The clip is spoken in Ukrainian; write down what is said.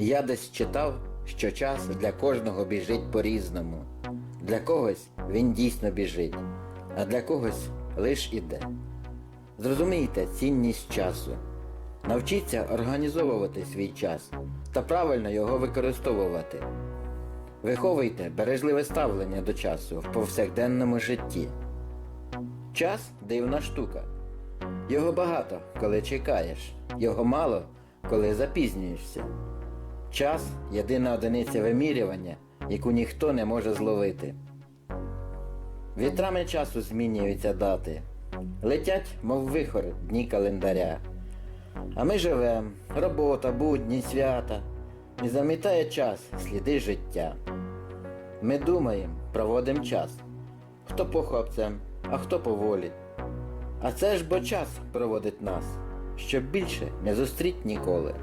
Я десь читав, що час для кожного біжить по-різному. Для когось він дійсно біжить, а для когось лиш іде. Зрозумійте цінність часу. Навчіться організовувати свій час та правильно його використовувати. Виховуйте бережливе ставлення до часу в повсякденному житті. Час дивна штука. Його багато, коли чекаєш, його мало, коли запізнюєшся. Час єдина одиниця вимірювання, яку ніхто не може зловити. Вітрами часу змінюються дати. Летять, мов вихор, дні календаря. А ми живем, робота, будні, свята, і замітає час сліди життя. Ми думаємо, проводимо час. Хто похопцем, а хто поволі. А це ж бо час проводить нас, щоб більше не зустріть ніколи.